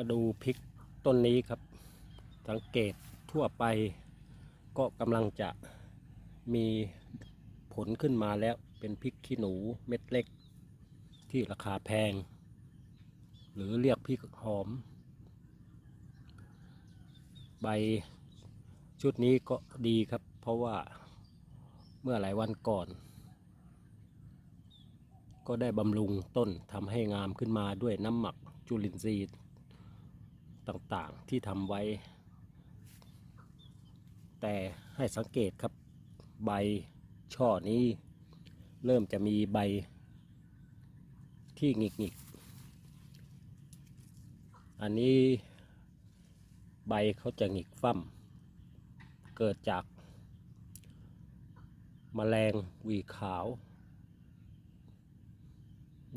มาดูพริกต้นนี้ครับ สังเกตทั่วไป ก็กำลังจะมีผลขึ้นมาแล้วเป็นพริกขี้หนูเม็ดเล็ก ที่ราคาแพง หรือเรียกพริกหอม ใบชุดนี้ก็ดีครับ เพราะว่าเมื่อหลายวันก่อน ก็ได้บำรุงต้นทำให้งามขึ้นมาด้วยน้ำหมักจุลินทรีย์ ต่างๆที่ทำไว้ แต่ให้สังเกตครับใบช่อนี้ เริ่มจะมีใบที่หงิกงิกๆ อันนี้ใบเขาจะหงิกฟั่มเกิดจากมแมลงวีขาว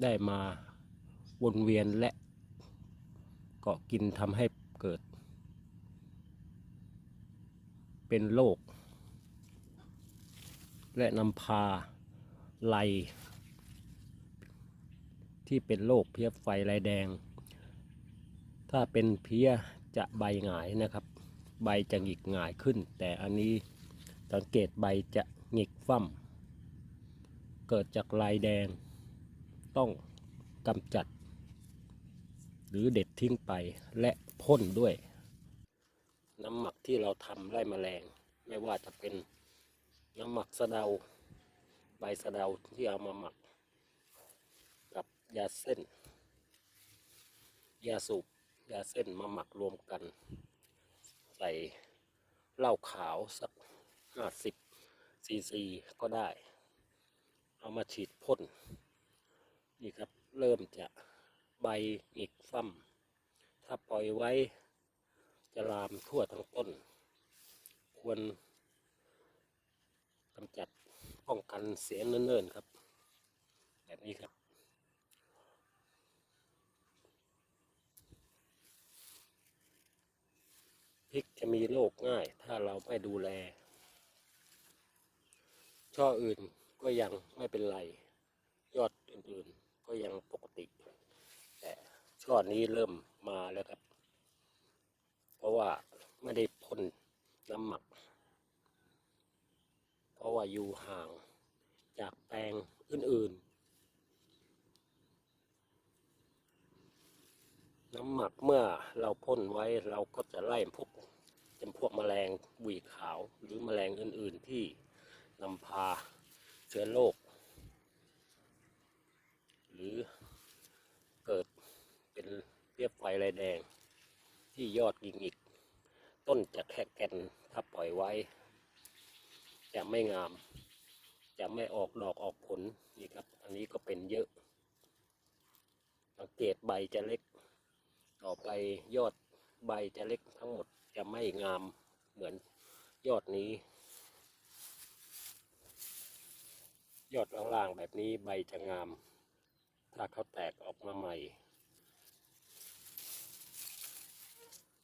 ได้มาวนเวียนและ เกาะกินทำให้เกิด เป็นโรคและนำพาไลที่เป็นโรคเพี้ยไฟลายแดง ถ้าเป็นเพี้ยจะใบหงายนะครับ ใบจะหงิกหงายขึ้น แต่อันนี้สังเกตใบจะหงิกฟั่มเกิดจากลายแดง ต้องกำจัด หรือเด็ดทิ้งไปและพ่นด้วย น้ำหมักที่เราทำไล่แมลง ไม่ว่าจะเป็นน้ำหมักสะเดา ใบสะเดาที่เอามาหมัก กับยาเส้น ยาสูบยาเส้นมาหมักรวมกัน ใส่เหล้าขาวสักห้าสิบซีซีก็ได้ เอามาฉีดพ่นนี่ครับเริ่มจะ ใบอีกฟั่มถ้าปล่อยไว้ จะลามทั่วทั้งต้น ควรกำจัดป้องกันเสียเนิ่นๆครับ แบบนี้ครับพริกจะมีโรคง่าย ถ้าเราไม่ดูแล ช่ออื่นก็ยังไม่เป็นไร ยอดอื่นๆก็ยังปกติ ช่อนี้เริ่มมาแล้วครับ เพราะว่าไม่ได้พ่นน้ำหมัก เพราะว่าอยู่ห่างจากแปลงอื่น ๆ น้ำหมักเมื่อเราพ่นไว้เราก็จะไล่พวกจำพวกแมลงวีขาวหรือแมลงอื่น ๆ ที่นำพาเชื้อโรคหรือ เป็นเรียบไฟลายแดง ที่ยอดยิงอีก ต้นจะแค่แกนถ้าปล่อยไว้ จะไม่งาม จะไม่ออกดอกออกผลนี่ครับ อันนี้ก็เป็นเยอะสังเกตใบจะเล็ก ต่อไปยอดใบจะเล็กทั้งหมดจะไม่งามเหมือนยอดนี้ ยอดล่างๆแบบนี้ใบจะงาม ถ้าเขาแตกออกมาใหม่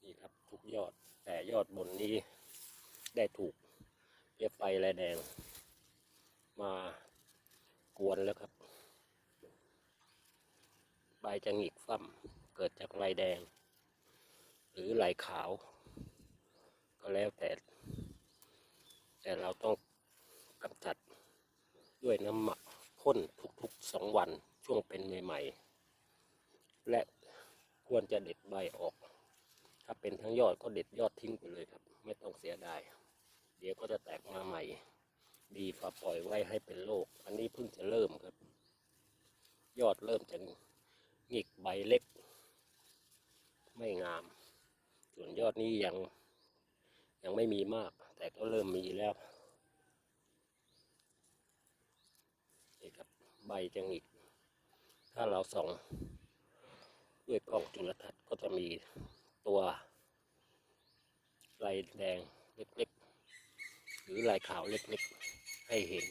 นี่ครับทุกยอดแต่ยอดบนนี้ได้ถูกเอฟไฟลแดง มากวนแล้วครับ ใบจะหงิกฟั่มเกิดจากลายแดง หรือลายขาว ก็แล้วแต่ แต่เราต้องกำจัดด้วยน้ำหมักพ่นทุกๆสองวันช่วงเป็นใหม่ ๆ และควรจะเด็ดใบออก ถ้าเป็นทั้งยอดก็เด็ดยอดทิ้งไปเลยครับ ไม่ต้องเสียดาย เดี๋ยวก็จะแตกมาใหม่ ดีกว่าปล่อยไว้ให้เป็นโรคอันนี้เพิ่งจะเริ่มครับ ยอดเริ่มจะหงิกใบเล็ก ไม่งาม ส่วนยอดนี้ยังยังไม่มีมาก แต่ก็เริ่มมีแล้วนี่ครับใบจะหงิก ถ้าเราส่องด้วยกล้องจุลทรรศน์ก็จะมี ตัวลายแดงเล็กๆ หรือลายขาวเล็กๆ ให้เห็น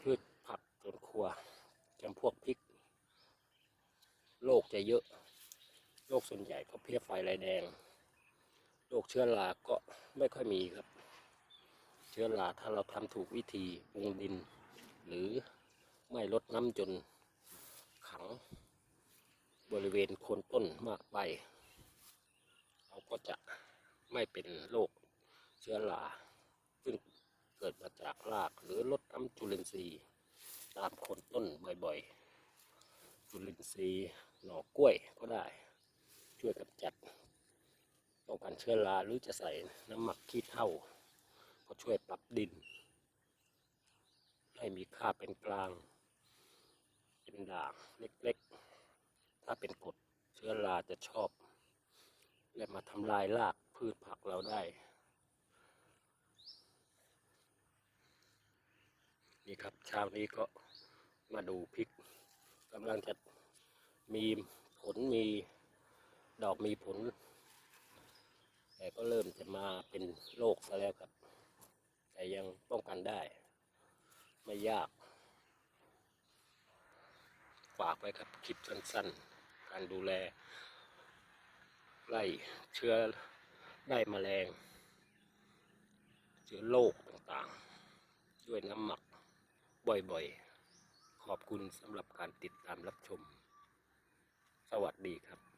พืชผักสวนครัวจำพวกพริก โรคจะเยอะ โรคส่วนใหญ่ก็เพี้ยไฟลายแดง โรคเชื้อราก็ไม่ค่อยมีครับ เชื้อราถ้าเราทำถูกวิธีปรุงดิน หรือไม่ลดน้ำจน บริเวณโคนต้นมากไป เราก็จะไม่เป็นโรคเชื้อราซึ่งเกิดมาจากรากหรือลดน้ำจุลินทรีย์ตามโคนต้นบ่อยๆ จุลินทรีย์หน่อกล้วยก็ได้ ช่วยกำจัดป้องกันเชื้อราหรือจะใส่น้ำหมักขี้เถ้าก็ช่วยปรับดิน ให้มีค่าเป็นกลาง เป็นด่างเล็กๆ ถ้าเป็นกดเชื้อราจะชอบ และมาทำลายรากพืชผักเราได้ นี่ครับเช้านี้ก็มาดูพริกกำลังจะมีผลมีดอกมีผล แต่ก็เริ่มจะมาเป็นโรคซะแล้วครับ แต่ยังป้องกันได้ ไม่ยาก ฝากไว้ครับคลิปสั้นๆ การดูแล ไล่เชื้อได้มแมลง เชื้อโรคต่างๆ ด้วยน้ำหมักบ่อยๆ ขอบคุณสำหรับการติดตามรับชม สวัสดีครับ